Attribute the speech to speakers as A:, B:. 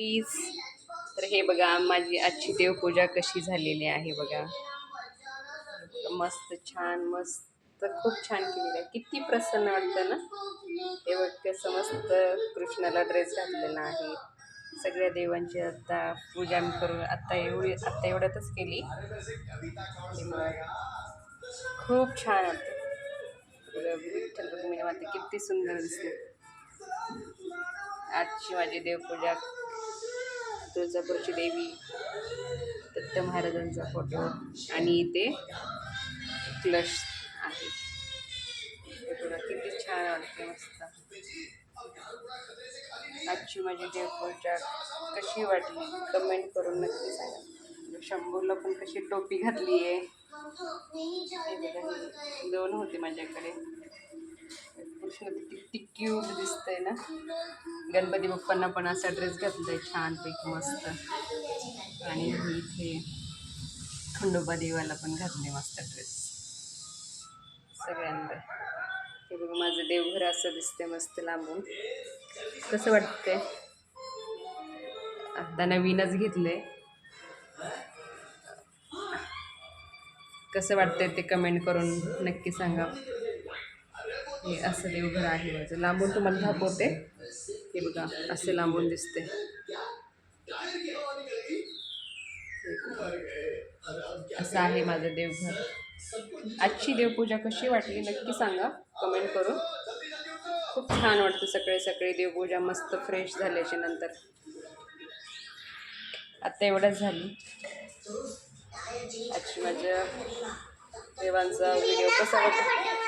A: Please तर हे बघा माझी आजची देवपूजा कशी झालेली आहे बघा. मस्त छान मस्त खूप छान केलेलं आहे. किती प्रसन्न वाटतं ना? हे बघ कसं मस्त कृष्णाला ड्रेस घातलेला आहे. सगळ्या देवांची आता पूजा मी करून आत्ता एवढी आत्ता एवढ्यातच केली. खूप छान वाटतं. विठ्ठल रुक्मिणी माता किती सुंदर दिसते आजची माझी देवपूजा तुळजापूरची देवी दत्त महाराजांचा फोटो आणि इथे क्लश आहे. बघा किती छान वाटते मस्त. आजची माझी देवपूजा कशी वाटली कमेंट करून नक्की सांगा. शंभूला पण कशी टोपी घातली आहे. दोन होते माझ्याकडे. कृष्ण टिक किती क्यूट दिसतंय ना. गणपती बाप्पांना पण असा ड्रेस घातलाय छानपैकी मस्त. आणि इथे खंडोबा देवाला पण घातले मस्त ड्रेस सगळ्यांना. हे बघ माझं देवघर असं दिसतंय मस्त लांबून. कसं वाटतंय? आता नवीनच घेतलंय. कसं वाटतंय ते कमेंट करून नक्की सांगा. हे असं देवघर आहे माझं. लांबून तुम्हाला दाखवते. हे बघा असे लांबून दिसते. असं आहे माझं देवघर. आजची देवपूजा कशी वाटली नक्की सांगा. कमेंट करून. खूप छान वाटतं सकाळी सकाळी देवपूजा मस्त फ्रेश झाल्याच्यानंतर. आत्ता एवढंच झाली. आजची माझ्या देवांचा व्हिडिओ कसा वाटतो